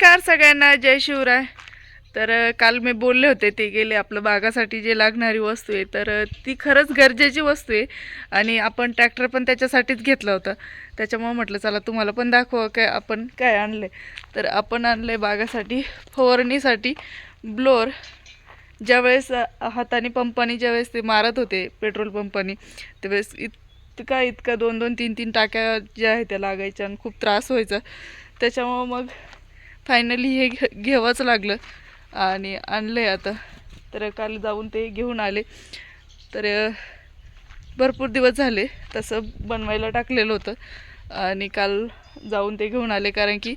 नमस्कार सगळ्यांना जय शिवराय. तर काल मी बोलले होते ते गेले आपलं बागासाठी जे लागणारी वस्तू आहे तर ती खरंच गरजेची वस्तू आहे आणि आपण ट्रॅक्टर पण त्याच्यासाठीच घेतला होता. त्याच्यामुळं म्हटलं चला तुम्हाला पण दाखवा काय आपण काय आणलं तर आपण आणलं आहे बागासाठी फवारणीसाठी ब्लोअर. ज्यावेळेस हाताने पंपाने ज्यावेळेस ते मारत होते पेट्रोल पंपाने त्यावेळेस इतका इतका दोन दोन तीन तीन टाक्या ज्या आहेत त्या लागायच्या आणि खूप त्रास व्हायचा. त्याच्यामुळं मग फायनली हे घे घ्यावंच लागलं. आणि आणलं आहे आता. तर काल जाऊन ते घेऊन आले. तर भरपूर दिवस झाले तसं बनवायला टाकलेलं होतं. आणि काल जाऊन ते घेऊन आले कारण की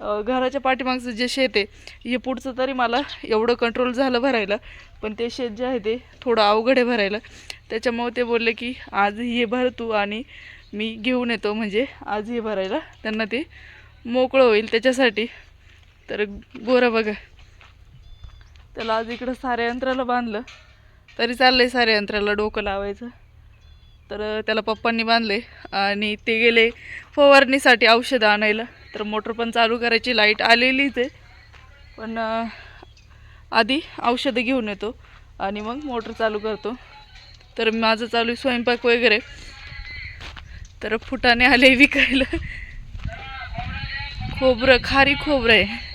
घराच्या पाठीमागचं जे शेत आहे हे पुढचं तरी मला एवढं कंट्रोल झालं भरायला. पण ते शेत जे आहे ते थोडं अवघड आहे भरायला. त्याच्यामुळे ते बोलले की आज हे भर तू आणि मी घेऊन येतो. म्हणजे आज हे भरायला. त्यांना ते मोकळं होईल त्याच्यासाठी. तर गोरं बघा. त्याला आज इकडं साऱ्या यंत्राला बांधलं. तरी चाललंय साऱ्या यंत्राला डोकं लावायचं. तर त्याला पप्पांनी बांधले आणि ते गेले फवारणीसाठी औषधं आणायला. तर मोटर पण चालू करायची लाइट आलेलीच आहे. पण आधी औषधं घेऊन येतो. आणि मग मोटर चालू करतो. तर माझं चालू आहे स्वयंपाक वगैरे. तर फुटाने आले विकायला. खोबरं खारी खोबरं आहे.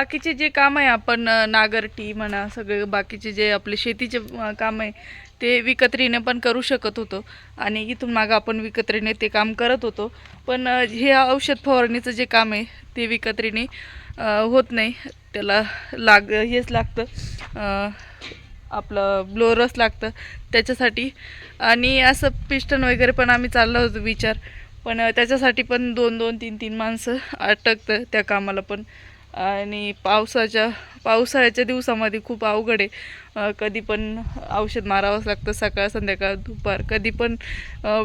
बाकीचे जे काम आहे आपण नागरटी नांगरटी म्हणा सगळे बाकीचे जे आपले शेतीचे काम आहे ते विकत्रीने पण करू शकत होतो. आणि इथून मागं आपण विकत्रीने ते काम करत होतो. पण हे औषध फवारणीचं जे काम आहे ते विकत्रीने होत नाही. त्याला लाग हेच लागतं आपलं ब्लोरस लागतं त्याच्यासाठी. आणि असं पिस्टन वगैरे पण आम्ही चाललो होतो विचार. पण त्याच्यासाठी पण दोन दोन तीन तीन माणसं अटकतं त्या कामाला पण. आणि पावसाच्या पावसाळ्याच्या दिवसामध्ये खूप अवघड आहे. कधी पण औषध मारावंच लागतं सकाळ संध्याकाळ दुपार. कधी पण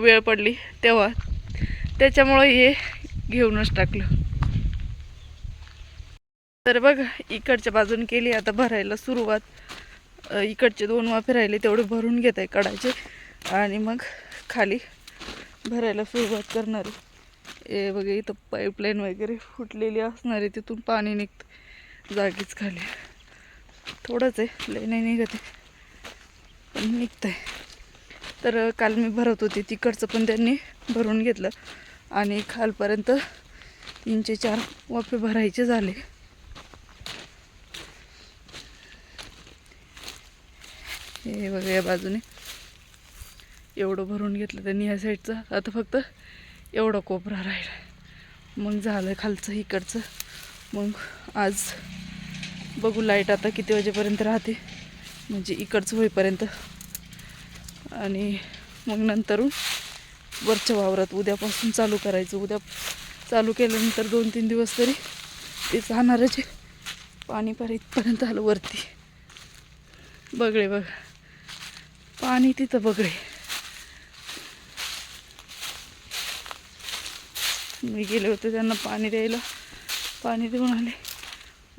वेळ पडली तेव्हा. त्याच्यामुळं हे घेऊनच टाकलं. तर बघ इकडच्या बाजून केली आता भरायला सुरुवात. इकडचे दोन वाफे राहिले तेवढे भरून घेत आहे कडाचे आणि मग खाली भरायला सुरुवात करणार आहे. हे बघा इथं पाईपलाईन वगैरे फुटलेली असणार आहे. तिथून पाणी निघतं. जागीच खाली. थोडंच आहे. लय नाही निघत आहे. पण निघतं आहे तर काल मी भरत होते. तिकडचं पण त्यांनी भरून घेतलं. आणि खालपर्यंत तीनशे चार वाफे भरायचे झाले. हे बघा या बाजूने. एवढं भरून घेतलं त्यांनी या साईडचं आता फक्त एवढा कोपरा राहिला मग झालं खालचं इकडचं. मग आज बघू लाइट आता किती वाजेपर्यंत राहते. म्हणजे इकडचं होईपर्यंत. आणि मग नंतरून वरच्या वावरात उद्यापासून चालू करायचं. उद्या चालू केल्यानंतर दोन तीन दिवस तरी ते जाणारच आहे. पाणी पार इथपर्यंत आलं वरती. बगळे बघ. पाणी तिथं बगळे मी गेले होते त्यांना पाणी द्यायला. पाणी देऊन आले.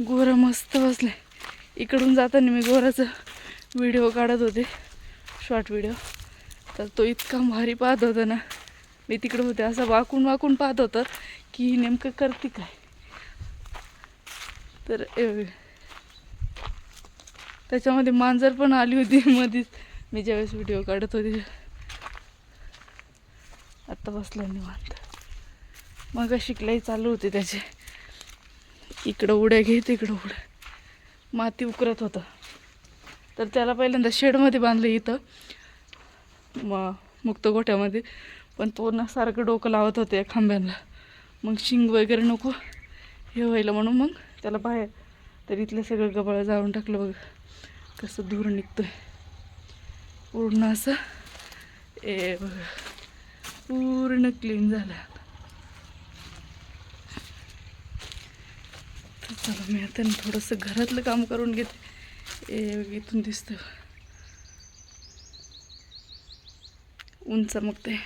गोरं मस्त बसले. इकडून जाताना मी गोराचा व्हिडिओ काढत होते. शॉर्ट व्हिडिओ तर तो इतका भारी पाहत होता ना. मी तिकडे होते असं वाकून वाकून पाहत होतं की ही नेमकं करते काय. तर ए- त्याच्यामध्ये मांजर पण आली होती. मध्येच मी ज्यावेळेस व्हिडिओ काढत होते. आत्ता बसला निवांत. मग शिकलाई चालू होते त्याचे. इकडं उड्या घे तिकडं उड्या. माती उकरत होतं. तर त्याला पहिल्यांदा शेडमध्ये बांधलं इथं. म मुक्त गोठ्यामध्ये. पण तो ना सारखं डोकं लावत होते खांब्यांना. मग शिंग वगैरे नको हे व्हायला म्हणून मग त्याला बाहेर तर इथलं सगळं गबाळं जाळून टाकलं बघ. कसं धूर निघतोय. पूर्ण असं ए बघ. पूर्ण क्लीन झालं. चला मी आता थोडंसं घरातलं काम करून घेते. ए इथून दिसतं. उंच मग ते